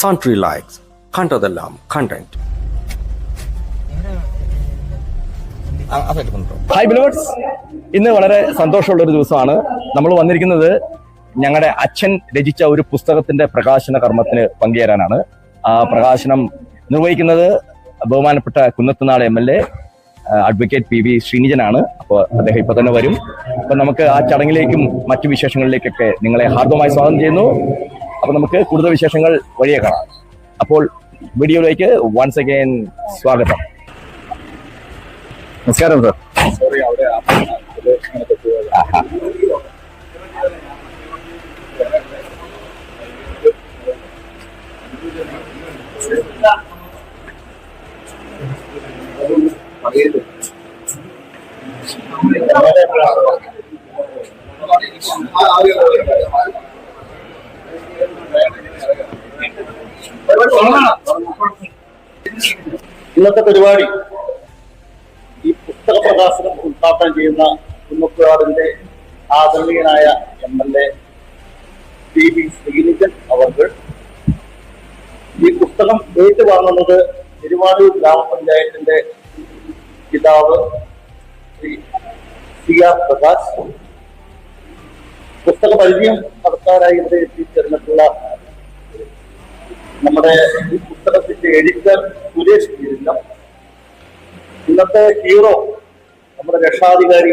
Sundry likes കണ്ടതെല്ലാം content hi ബിലോട്സ് ഇന്ന് വളരെ സന്തോഷമുള്ള ഒരു ദിവസമാണ്. നമ്മൾ വന്നിരിക്കുന്നത് ഞങ്ങളുടെ അച്ഛൻ രചിച്ച ഒരു പുസ്തകത്തിന്റെ പ്രകാശന കർമ്മത്തിന് പങ്കുചേരാനാണ്. ആ പ്രകാശനം നിർവഹിക്കുന്നത് ബഹുമാനപ്പെട്ട Kunnathunad M L A advocate P V ശ്രീനിജനാണ്. അപ്പോൾ അദ്ദേഹം ഇപ്പൊ തന്നെ വരും. അപ്പൊ നമുക്ക് ആ ചടങ്ങിലേക്കും മറ്റു വിശേഷങ്ങളിലേക്കൊക്കെ നിങ്ങളെ ഹാർദവമായി സ്വാഗതം ചെയ്യുന്നു. അപ്പൊ നമുക്ക് കൂടുതൽ വിശേഷങ്ങൾ വഴിയെ കാണാം. അപ്പോൾ വീഡിയോയിലേക്ക് വൺസ് അഗൈൻ സ്വാഗതം. നമസ്കാരം സർ ഇന്നത്തെ പരിപാടി ഈ പുസ്തക പ്രകാശനം ഉദ്ഘാടനം ചെയ്യുന്ന കുന്നത്തുകാടിന്റെ ആദരണീയനായ M L A P V Sreenijan അവർക്ക് ഈ പുസ്തകം ഏറ്റുവാങ്ങുന്നത് തിരുവാരൂർ ഗ്രാമപഞ്ചായത്തിന്റെ പിതാവ് ശ്രീ സി ആർ പ്രകാശ്. പുസ്തക പരിചയം നടത്താനായി ഇവിടെ എത്തിച്ചേർന്നിട്ടുള്ള നമ്മുടെ ഈ പുസ്തകത്തിന്റെ എഡിറ്റർ സുരേഷ് ഗിരില്ല ഇന്നത്തെ ഹീറോ നമ്മുടെ രക്ഷാധികാരി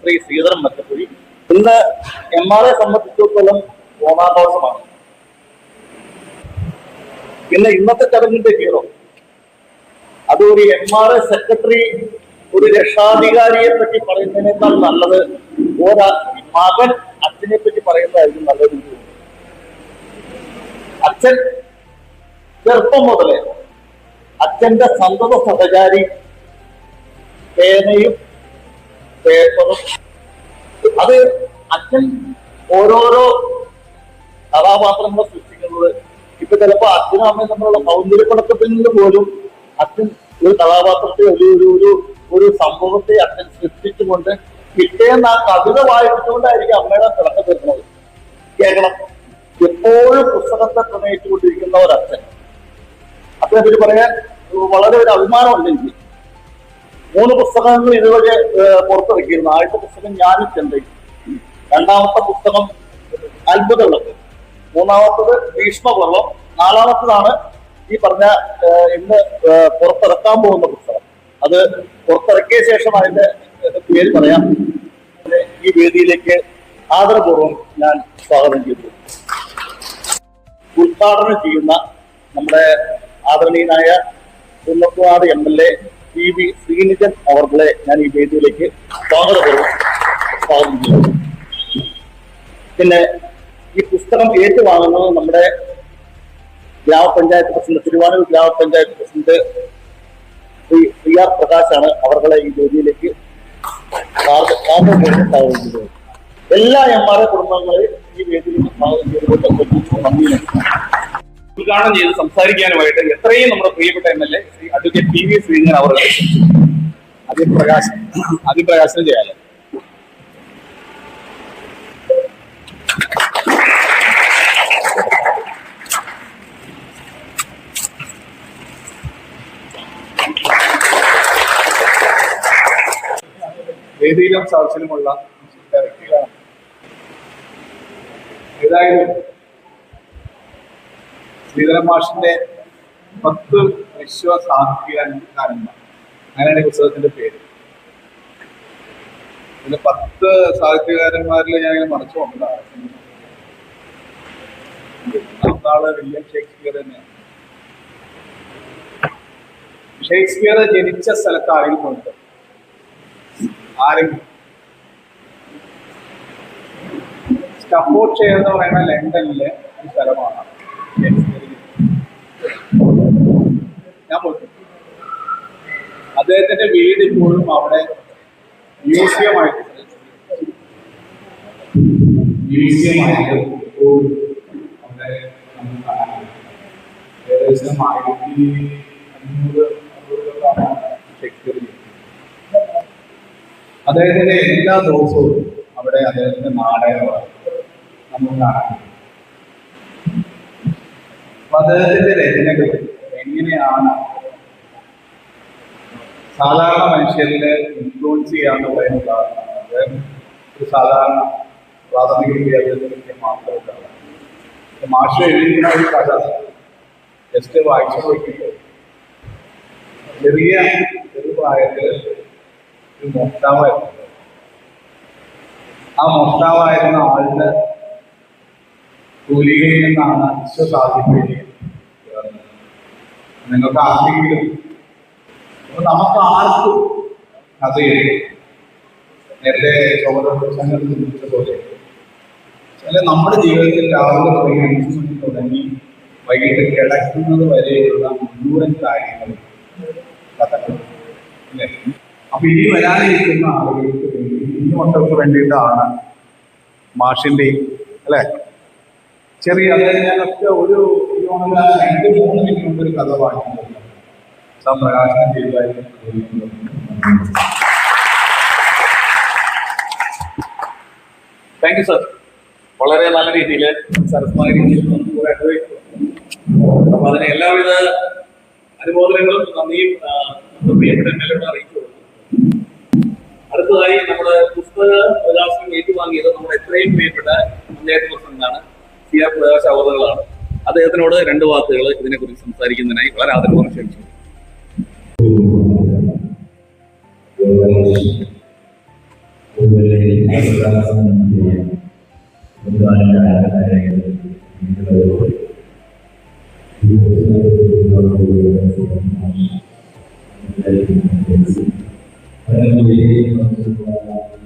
ശ്രീ ശ്രീധരൻ മറ്റപ്പുഴി. ഇന്ന് എം എ സംബന്ധിച്ചിടത്തോളം ഓണാഘോഷമാണ്. പിന്നെ ഇന്നത്തെ ചടങ്ങിന്റെ ഹീറോ. അത് ഒരു എം ആർ എ സെക്രട്ടറി ഒരു രക്ഷാധികാരിയെ പറ്റി പറയുന്നതിനേക്കാൾ നല്ലത് ഓരാ മകൻ അച്ഛനെ പറ്റി പറയുന്നതായിരിക്കും നല്ലത്. അച്ഛൻ ചെറുപ്പം മുതലേ അച്ഛന്റെ സന്തത സഹചാരി പേനയും പേപ്പറും. അത് അച്ഛൻ ഓരോരോ കഥാപാത്രങ്ങളെ സൃഷ്ടിക്കുന്നത്. ഇപ്പൊ ചിലപ്പോ അച്ഛനും അമ്മയും തമ്മിലുള്ള സൗന്ദര്യപ്പെടുത്തത്തിൽ നിന്ന് പോലും അച്ഛൻ ഒരു കഥാപാത്രത്തെ ഒരു ഒരു ഒരു സംഭവത്തെ അച്ഛൻ സൃഷ്ടിച്ചുകൊണ്ട് പിറ്റേന്ന് ആ കവിത വായിച്ചുകൊണ്ടായിരിക്കും അമ്മയുടെ തിളക്കം തരുന്നത് കേൾക്കണം എപ്പോഴും പുസ്തകത്തെ പ്രണയിച്ചുകൊണ്ടിരിക്കുന്ന ഒരു അച്ഛൻ അദ്ദേഹത്തിന് പറയാൻ വളരെ ഒരു അഭിമാനമുണ്ട് എനിക്ക് മൂന്ന് പുസ്തകങ്ങൾ ഇതുവരെ പുറത്തിറക്കിയിരുന്നു. ആദ്യത്തെ പുസ്തകം ഞാനും ചെണ്ടയും രണ്ടാമത്തെ പുസ്തകം അത്ഭുതമുള്ളത്. മൂന്നാമത്തത് ഭീഷ്മപർവം. നാലാമത്തതാണ് ഈ പറഞ്ഞ ഇന്ന് പുറത്തിറക്കാൻ പോകുന്ന പുസ്തകം. അത് പുറത്തിറക്കിയ ശേഷം അതിന്റെ പേര് പറയാം ഈ വേദിയിലേക്ക് ആദരപൂർവം ഞാൻ സ്വാഗതം ചെയ്തു ഉദ്ഘാടനം ചെയ്യുന്ന നമ്മുടെ ആദരണീയനായ Kunnathunad M L A P V Sreenijan അവർകളെ ഞാൻ ഈ വേദിയിലേക്ക് സ്വാഗതപൂർവം സ്വാഗതം ചെയ്യുന്നു പിന്നെ ഈ പുസ്തകം ഏറ്റുവാങ്ങുന്നത് നമ്മുടെ ഗ്രാമപഞ്ചായത്ത് പ്രസിഡന്റ് തിരുവാനൂർ ഗ്രാമപഞ്ചായത്ത് പ്രസിഡന്റ് ശ്രീ പി ആർ പ്രകാശാണ് അവർകളെ ഈ വേദിയിലേക്ക് സ്വാഗത- എല്ലാ എം ആർ എ കുടുംബങ്ങളെയും ഈ വേദിയിലേക്ക് സ്വാഗതം ചെയ്തുകൊണ്ട് നന്ദി. ഉദ്ഘാടനം ചെയ്ത് സംസാരിക്കാനുമായിട്ട് എത്രയും നമ്മുടെ പ്രിയപ്പെട്ട M L A Shri advocate P V Sreedharan അവർ അതിപ്രകാശം അതിപ്രകാശനം ചെയ്യാലോ? വേദിയിലും സദസ്സിലുമുള്ള വ്യക്തികളാണ്. ഏതായാലും ശ്രീധരൻ മാഷിന്റെ പത്ത് വിശ്വസാഹിത്യകാരന്മാർ അങ്ങനെയാണ് ഈ പുസ്തകത്തിന്റെ പേര്. പിന്നെ പത്ത് സാഹിത്യകാരന്മാരിൽ ഞാൻ ഇങ്ങനെ മറച്ചു ആൾ വില്യം ഷേക്സ്പിയർ തന്നെയാണ് ഷേക്സ്പിയർ ജനിച്ച സ്ഥലത്ത് ഉണ്ട് ആരെങ്കിലും? സ്റ്റഫോർഡ്ഷെയർ എന്ന് പറയുന്ന ലണ്ടനിലെ ഒരു സ്ഥലമാണ്. ഞാൻ അദ്ദേഹത്തിന്റെ വീട് ഇപ്പോഴും അവിടെ മ്യൂസിയമായിട്ട് അവിടെ. അദ്ദേഹത്തിന്റെ എല്ലാ ദിവസവും അവിടെ അദ്ദേഹത്തിന്റെ നാടകമാണ് നമ്മൾ കാണാൻ. അപ്പൊ അദ്ദേഹത്തിന്റെ രചനകൾ എങ്ങനെയാണ്? സാധാരണ മനുഷ്യരിൽ ഇൻഫ്ലുവൻസ് ചെയ്യാന്ന് പറയുന്നത് അദ്ദേഹം ഒരു സാധാരണ പ്രാഥമിക വിദ്യാഭ്യാസത്തിന്റെ മാത്രമല്ല. മാഷ് എഴുതിക്കുന്ന ഒരു കഥ ജസ്റ്റ് വായിച്ചു നോക്കിയിട്ട് ചെറിയ ഒരു പ്രായത്തിൽ ഒരു മോഷ്ടാവായിരുന്നു. ആ മോഷ്ടാവായിരുന്ന ആളുടെ കൂലികളിൽ നിന്നാണ് വിശ്വസാധിക്കുന്നത് നിങ്ങൾക്ക് ആർക്കെങ്കിലും നമുക്ക് ആർക്കും അത് നേരത്തെ ചോദന ചിന്തിച്ച പോലെ ചില നമ്മുടെ ജീവിതത്തിൽ രാവിലെ തുടങ്ങി അഞ്ചു മണി തുടങ്ങി വൈകിട്ട് കിടക്കുന്നത് വരെയുള്ള മുഴുവൻ കാര്യങ്ങൾ കഥകൾ അപ്പൊ ഇനി വരാനിരിക്കുന്ന ആളുകൾക്ക് വേണ്ടി ഇനി മക്കൾക്ക് വേണ്ടിയിട്ടാണ് മാഷിന്റെ അല്ലെ? ചെറിയ ഞാനൊക്കെ ഒരു ഒരു കഥ വായിക്കുന്നത്. താങ്ക് യു സർ വളരെ നല്ല രീതിയിൽ സരസ്മായ രീതിയിൽ അപ്പൊ അതിന് എല്ലാവിധ അനുമോദനങ്ങളും നന്ദിയും അറിയിച്ചു. അടുത്തതായി നമ്മുടെ പുസ്തക പ്രകാശനം ഏറ്റുവാങ്ങിയത് നമ്മുടെ എത്രയും പ്രിയപ്പെട്ട പഞ്ചായത്ത് പ്രസിഡന്റാണ് സി ആർ പ്രകാശ് അദ്ദേഹത്തിനോട് രണ്ട് വാക്കുകൾ ഇതിനെക്കുറിച്ച് സംസാരിക്കുന്നതിനായി വളരെ ആദരവോടെ ക്ഷണിച്ചു ഇതാണ് ആമയുടെ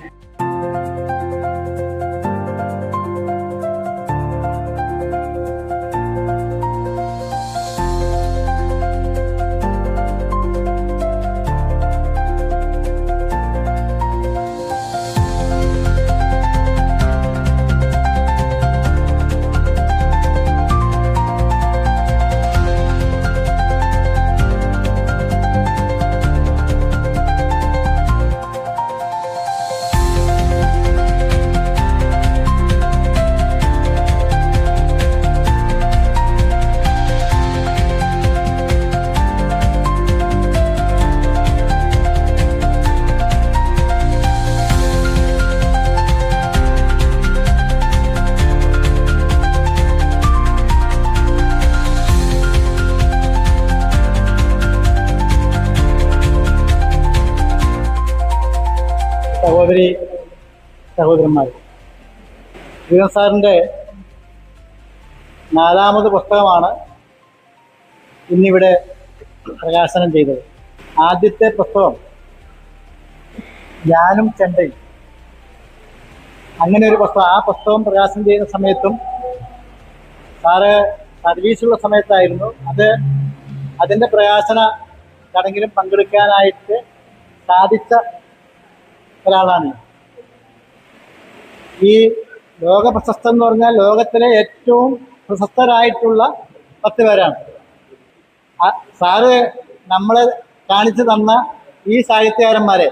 സഹോദരി സഹോദരന്മാർ ഗുരു സാറിന്റെ നാലാമത് പുസ്തകമാണ് ഇന്നിവിടെ പ്രകാശനം ചെയ്തത്. ആദ്യത്തെ പുസ്തകം ഞാനും ചെണ്ടയും. അങ്ങനെ ഒരു പുസ്തകം ആ പുസ്തകം പ്രകാശനം ചെയ്യുന്ന സമയത്തും സാറ് സർവീസുള്ള സമയത്തായിരുന്നു. അത് അതിന്റെ പ്രകാശന ചടങ്ങിലും പങ്കെടുക്കാനായിട്ട് സാധിച്ച ഒരാളാണ്. ഈ ലോക പ്രശസ്തം എന്ന് പറഞ്ഞാൽ ലോകത്തിലെ ഏറ്റവും പ്രശസ്തരായിട്ടുള്ള പത്ത് പേരാണ്. സാറ് നമ്മളെ കാണിച്ചു തന്ന ഈ സാഹിത്യകാരന്മാരെ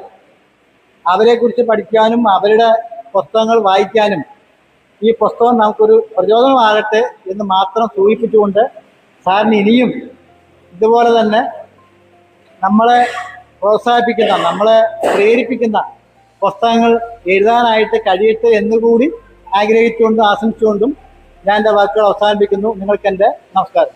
അവരെക്കുറിച്ച് പഠിക്കാനും അവരുടെ പുസ്തകങ്ങൾ വായിക്കാനും ഈ പുസ്തകം നമുക്കൊരു പ്രചോദനമാകട്ടെ എന്ന് മാത്രം സൂചിപ്പിച്ചുകൊണ്ട് സാറിന് ഇനിയും ഇതുപോലെ തന്നെ നമ്മളെ പ്രോത്സാഹിപ്പിക്കുന്ന നമ്മളെ പ്രേരിപ്പിക്കുന്ന പുസ്തകങ്ങൾ എഴുതാനായിട്ട് കഴിയട്ടെ എന്നുകൂടി ആഗ്രഹിച്ചുകൊണ്ടും ആശംസിച്ചുകൊണ്ടും ഞാൻ എന്റെ വാക്കുകൾ അവസാനിപ്പിക്കുന്നു. നിങ്ങൾക്ക് എന്റെ നമസ്കാരം.